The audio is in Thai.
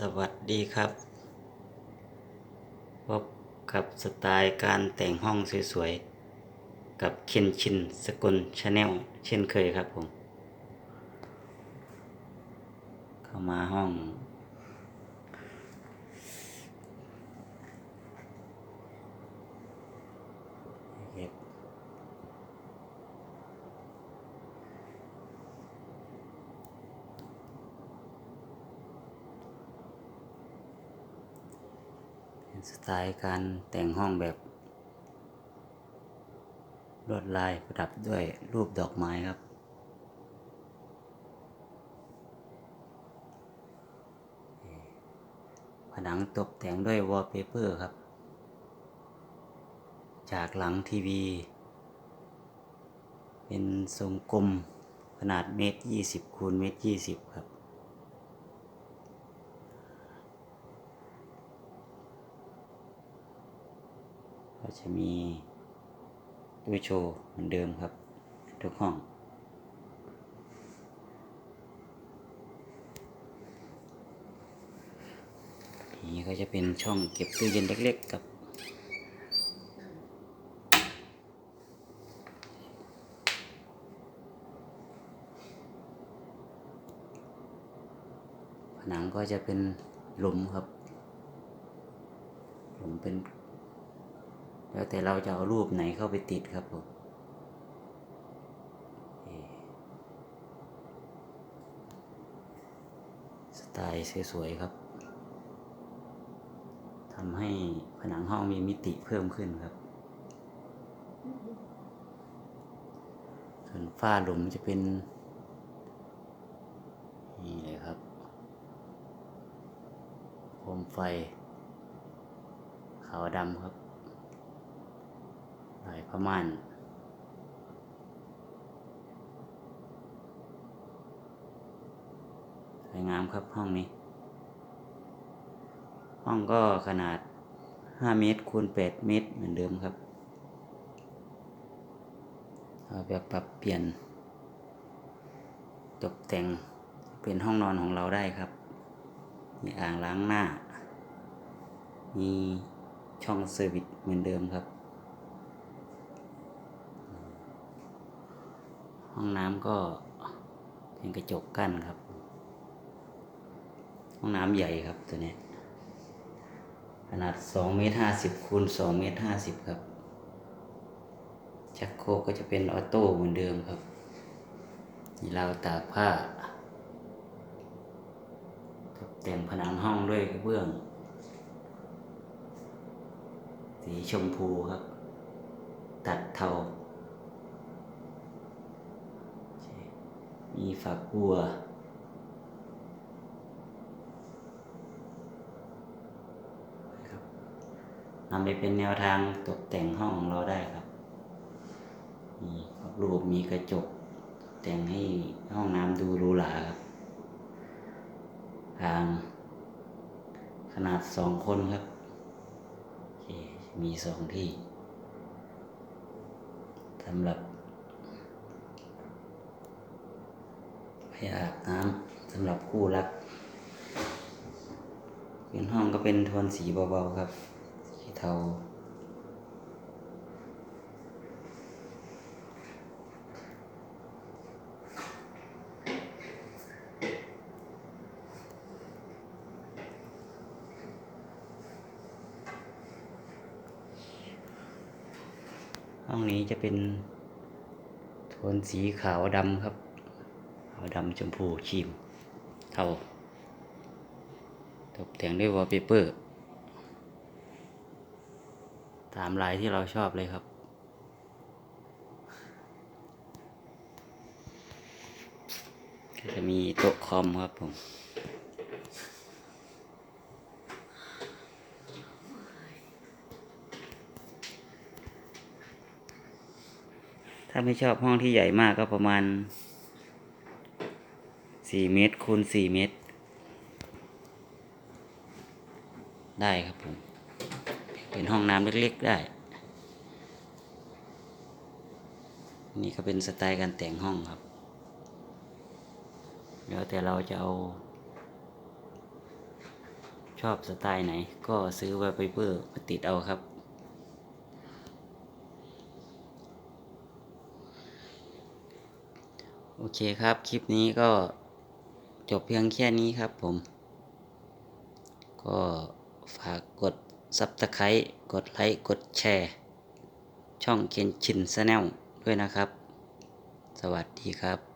สวัสดีครับ พบกับสไตล์การแต่งห้องสวยๆ กับเคนชินสกุลชาแนลเช่นเคยครับผม เข้ามาห้อง เย็บเป็น สไตล์การแต่งห้องแบบลวดลายประดับด้วยรูปดอกไม้ครับ ผนังตกแต่งด้วยวอลเปเปอร์ครับ จากหลังทีวี เป็นทรงกลมขนาดเมตรยี่สิบคูณเมตรยี่สิบครับ ก็จะมีตู้โชว์เหมือนเดิมครับ ทุกห้อง นี่ก็จะเป็นช่องเก็บตู้เย็นเล็ก ๆ กับผนังก็จะเป็นหลุมครับ หลุมเป็น แล้วแต่เราจะเอารูปไหนเข้าไปติดครับผมสไตล์สวยๆครับทำให้ผนังห้องมีมิติเพิ่มขึ้นครับ ส่วนฝ้าหลุมจะเป็น นี่เลยครับโคมไฟ ขาวดำครับ ลายพม่านสวยงามครับห้องนี้ ห้องก็ขนาด 5 เมตรคูณ 8 เมตรเหมือนเดิมครับเอาแบบปรับเปลี่ยน ตกแต่งเป็นห้องนอนของเราได้ครับ มีอ่างล้างหน้า มีช่องเซอร์วิสเหมือนเดิมครับ ห้องน้ำก็เป็นกระจกกั้นครับ ห้องน้ำใหญ่ครับตัวนี้ ขนาด2เมตร50คูณ2เมตร50ครับ ชักโครกก็จะเป็นออโต้เหมือนเดิมครับนี่ราวตากผ้าตกแต่งผนังห้องด้วยกระเบื้อง สีชมพูครับ ตัดเทา มีฝักบัวครับนำไปเป็นแนวทางตกแต่งห้องของเราได้ครับ มีรูปมีกระจก แต่งให้ห้องน้ำดูหรูหราครับทางขนาดสองคนครับ มีสองที่สำหรับ ไปอาบน้ำสำหรับคู่รักพื้นห้องก็เป็นโทนสีเบาๆครับ สีเทาห้องนี้จะเป็นโทนสีขาวดำครับ ขาวดำชมพูครีมเทาตกแต่งด้วยวอลเปเปอร์ตามลายที่เราชอบเลยครับ จะมีโต๊ะคอมครับผมถ้าไม่ชอบห้องที่ใหญ่มากก็ประมาณ สี่เมตรคูณสี่เมตร ได้ครับผม เป็นห้องน้ำเล็กๆได้ นี่ก็เป็นสไตล์การแต่งห้องครับ แล้วแต่เราจะเอา ชอบสไตล์ไหน ก็ซื้อไวเปอร์มาติดเอาครับโอเคครับ คลิปนี้ก็ จบเพียงแค่นี้ครับผม ก็ฝากกด Subscribe กดไลค์กดแชร์ ช่องเคนชินแนลด้วยนะครับ สวัสดีครับ